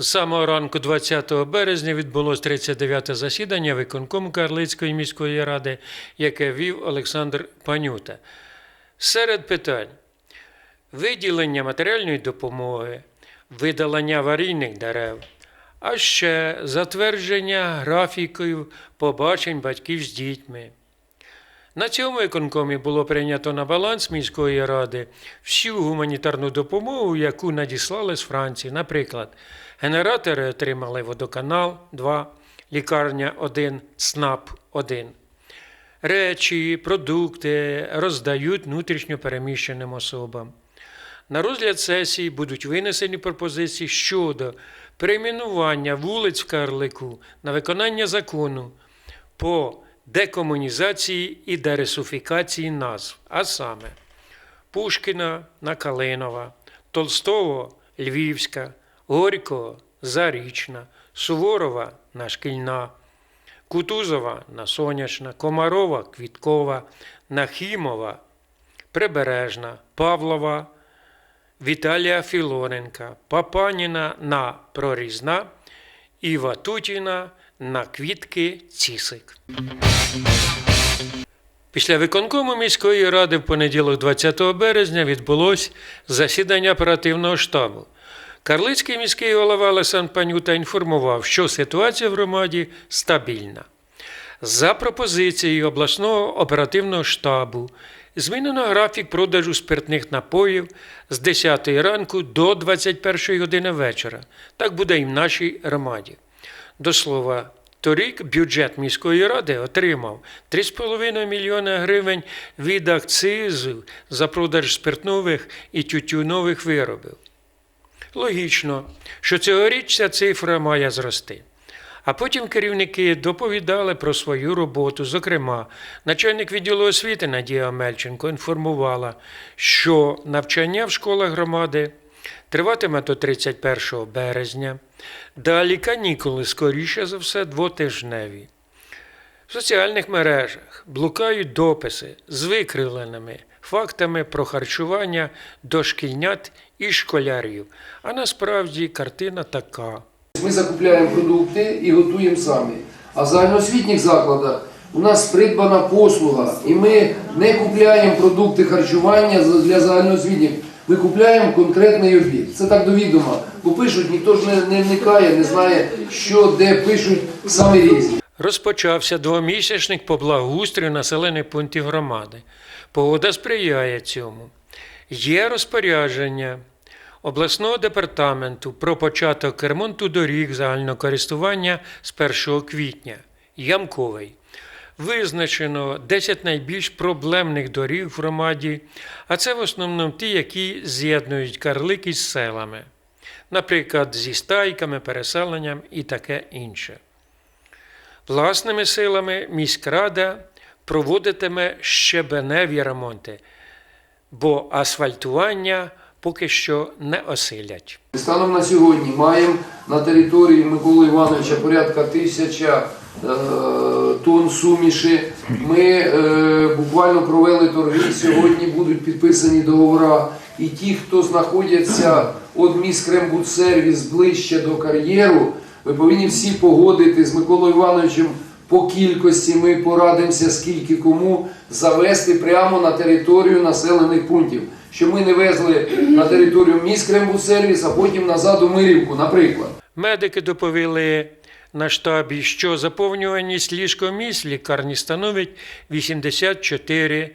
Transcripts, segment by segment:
З самого ранку 20 березня відбулось 39-те засідання виконкому Карлицької міської ради, яке вів Олександр Панюта. Серед питань виділення матеріальної допомоги, видалення аварійних дерев, а ще затвердження графіків побачень батьків з дітьми. На цьому виконкомі було прийнято на баланс міської ради всю гуманітарну допомогу, яку надіслали з Франції. Наприклад, генератори отримали водоканал 2, лікарня 1, ЦНАП 1. Речі, продукти роздають внутрішньо переміщеним особам. На розгляд сесії будуть винесені пропозиції щодо перейменування вулиць в Карлику на виконання закону по декомунізації і дересифікації назв, а саме Пушкіна на Калинова, Толстого Львівська, Горького Зарічна, Суворова на Шкільна, Кутузова на Сонячна, Комарова Квіткова, Нахімова Прибережна, Павлова, Віталія Філоненка, Папаніна на Прорізна і Ватутіна на Квітки Цісик. Після виконкому міської ради в понеділок 20 березня відбулось засідання оперативного штабу. Карлицький міський голова Олександр Панюта інформував, що ситуація в громаді стабільна. За пропозицією обласного оперативного штабу змінено графік продажу спиртних напоїв з 10 ранку до 21 години вечора. Так буде і в нашій громаді. До слова, торік бюджет міської ради отримав 3,5 мільйона гривень від акцизу за продаж спиртнових і тютюнових виробів. Логічно, що цьогоріч ця цифра має зрости. А потім керівники доповідали про свою роботу. Зокрема, начальник відділу освіти Надія Мельченко інформувала, що навчання в школах громади триватиме до 31 березня. Далі канікули, скоріше за все, двотижневі. В соціальних мережах блукають дописи з викривленими фактами про харчування дошкільнят і школярів. А насправді картина така. Ми закупляємо продукти і готуємо самі. А в загальноосвітніх закладах у нас придбана послуга, і ми не купляємо продукти харчування для загальноосвітніх. Ми купляємо конкретний обід. Це так до відома. Бо пишуть, ніхто ж не, не вникає, не знає, що де пишуть саме різні. Розпочався двомісячник по благоустрою населених пунктів громади. Погода сприяє цьому. Є розпорядження обласного департаменту про початок ремонту доріг загального користування з 1 квітня. Ямковий. Визначено 10 найбільш проблемних доріг в громаді, а це в основному ті, які з'єднують карлики з селами, наприклад, зі стайками, переселенням і таке інше. Власними силами міськрада проводитиме щебеневі ремонти, бо асфальтування поки що не осилять. Станом на сьогодні маємо на території Миколи Івановича порядка тисяча е, тонн суміші. Ми е, буквально провели торги. Сьогодні будуть підписані договори. І ті, хто знаходяться від міськрембудсервіс ближче до кар'єру, ви повинні всі погодити з Миколою Івановичем по кількості. Ми порадимося, скільки кому завести прямо на територію населених пунктів. Щоб ми не везли на територію міськрембудсервіс, а потім назад у Мирівку, наприклад. Медики доповіли на штабі, що заповнюваність ліжкомісць лікарні становить 84%.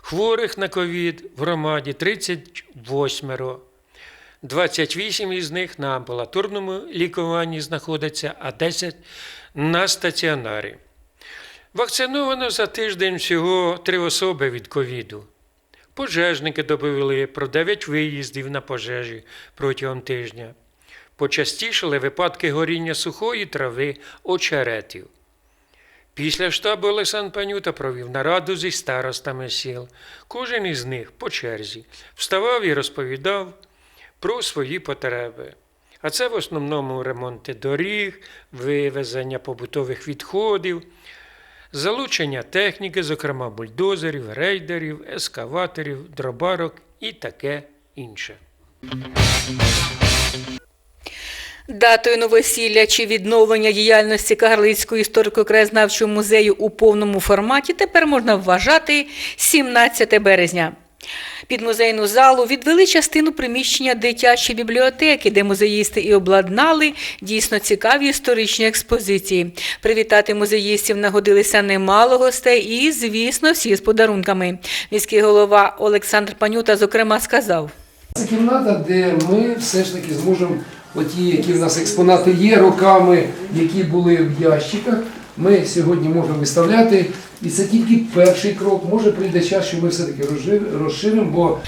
Хворих на ковід в громаді 38. 28 із них на амбулаторному лікуванні знаходяться, а 10 на стаціонарі. Вакциновано за тиждень всього три особи від ковіду. Пожежники доповіли про 9 виїздів на пожежі протягом тижня. Почастішали випадки горіння сухої трави очеретів. Після штабу Олександр Панюта провів нараду зі старостами сіл. Кожен із них по черзі вставав і розповідав про свої потреби. А це в основному ремонти доріг, вивезення побутових відходів, залучення техніки, зокрема бульдозерів, рейдерів, ескаваторів, дробарок і таке інше. Датою новосілля чи відновлення діяльності Кагарлицького історико-краєзнавчого музею у повному форматі тепер можна вважати 17 березня. Під музейну залу відвели частину приміщення дитячої бібліотеки, де музеїсти і обладнали дійсно цікаві історичні експозиції. Привітати музеїстів нагодилися немало гостей і, звісно, всі з подарунками. Міський голова Олександр Панюта, зокрема, сказав. Це кімната, де ми все ж таки зможемо оті, які в нас експонати є роками, які були в ящиках. Ми сьогодні можемо виставляти, і це тільки перший крок. Може прийде час, що ми все-таки розшир- розширимо, бо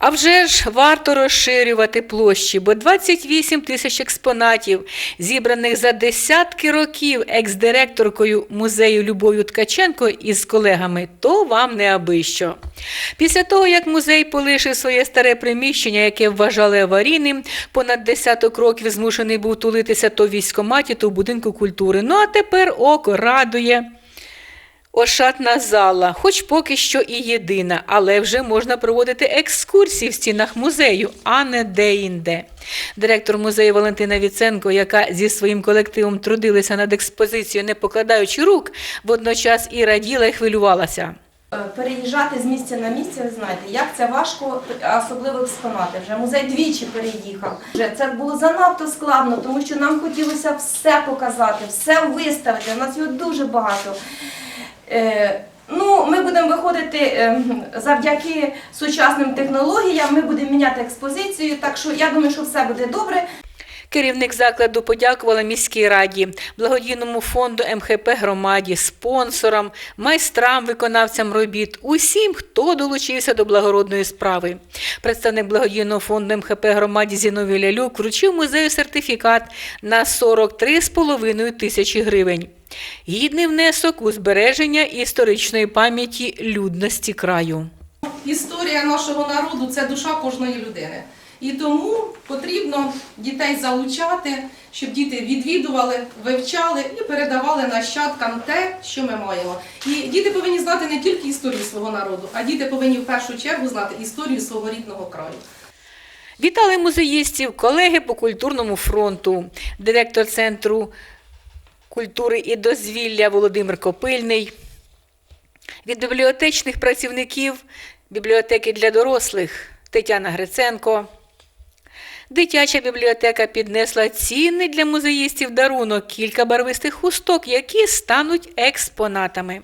А вже ж варто розширювати площі, бо 28 тисяч експонатів, зібраних за десятки років екс-директоркою музею Любов'ю Ткаченко із колегами, то вам не аби що. Після того, як музей полишив своє старе приміщення, яке вважали аварійним, понад десяток років змушений був тулитися то в військкоматі, то в будинку культури. Ну а тепер око радує. Ошатна зала, хоч поки що і єдина, але вже можна проводити екскурсії в стінах музею, а не де-інде. Директор музею Валентина Віценко, яка зі своїм колективом трудилася над експозицією, не покладаючи рук, водночас і раділа і хвилювалася. Е, Переїжджати з місця на місце, ви знаєте, як це важко, особливо експонати. Вже музей двічі переїхав. Вже це було занадто складно, тому що нам хотілося все показати, все виставити. У нас його дуже багато. Е, Ну, ми будемо виходити е, завдяки сучасним технологіям. Ми будемо міняти експозицію. Так що я думаю, що все буде добре. Керівник закладу подякувала міській раді, благодійному фонду МХП громаді, спонсорам, майстрам, виконавцям робіт, усім, хто долучився до благородної справи. Представник благодійного фонду МХП громаді Зіновій Лялюк вручив музею сертифікат на 43,5 тисячі гривень. Гідний внесок у збереження історичної пам'яті людності краю. Історія нашого народу це душа кожної людини. І тому потрібно дітей залучати, щоб діти відвідували, вивчали і передавали нащадкам те, що ми маємо. І діти повинні знати не тільки історію свого народу, а діти повинні в першу чергу знати історію свого рідного краю. Вітали музеїстів, колеги по культурному фронту, директор центру культури і дозвілля Володимир Копильний. Від бібліотечних працівників бібліотеки для дорослих Тетяна Гриценко. Дитяча бібліотека піднесла цінний для музеїстів дарунок кілька барвистих хусток, які стануть експонатами.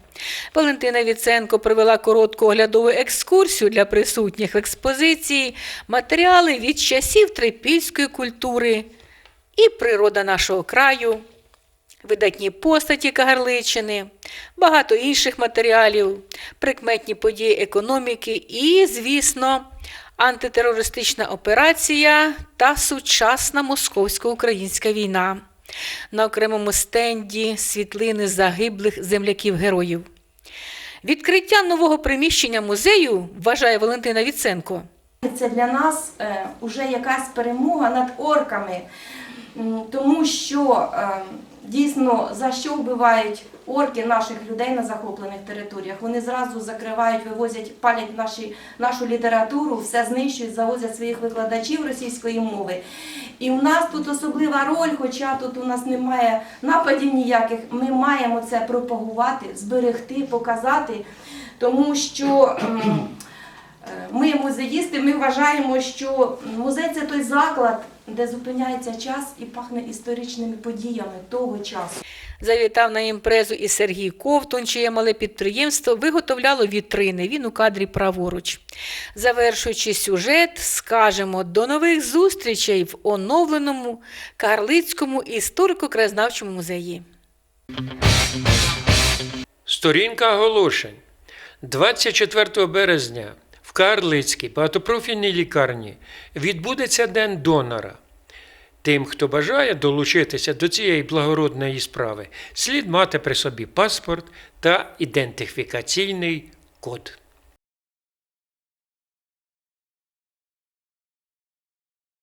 Валентина Віценко провела коротку оглядову екскурсію для присутніх в експозиції, матеріали від часів трипільської культури і природа нашого краю, видатні постаті Кагарличини, багато інших матеріалів, прикметні події економіки і, звісно, антитерористична операція та сучасна московсько-українська війна. На окремому стенді світлини загиблих земляків-героїв. Відкриття нового приміщення музею, вважає Валентина Віценко, Це для нас е, уже якась перемога над орками, тому що е, дійсно за що вбивають орки наших людей на захоплених територіях. Вони зразу закривають, вивозять, палять наші, нашу літературу, все знищують, завозять своїх викладачів російської мови. І в нас тут особлива роль, хоча тут у нас немає нападів ніяких, ми маємо це пропагувати, зберегти, показати, тому що. Е, Ми, музеїсти, ми вважаємо, що музей це той заклад, де зупиняється час і пахне історичними подіями того часу. Завітав на імпрезу і Сергій Ковтун, чиє мале підприємство виготовляло вітрини. Він у кадрі праворуч. Завершуючи сюжет, скажемо до нових зустрічей в оновленому Карлицькому історико-краєзнавчому музеї. Сторінка оголошень. 24 березня Карлицькій багатопрофільній лікарні відбудеться День донора. Тим, хто бажає долучитися до цієї благородної справи, слід мати при собі паспорт та ідентифікаційний код.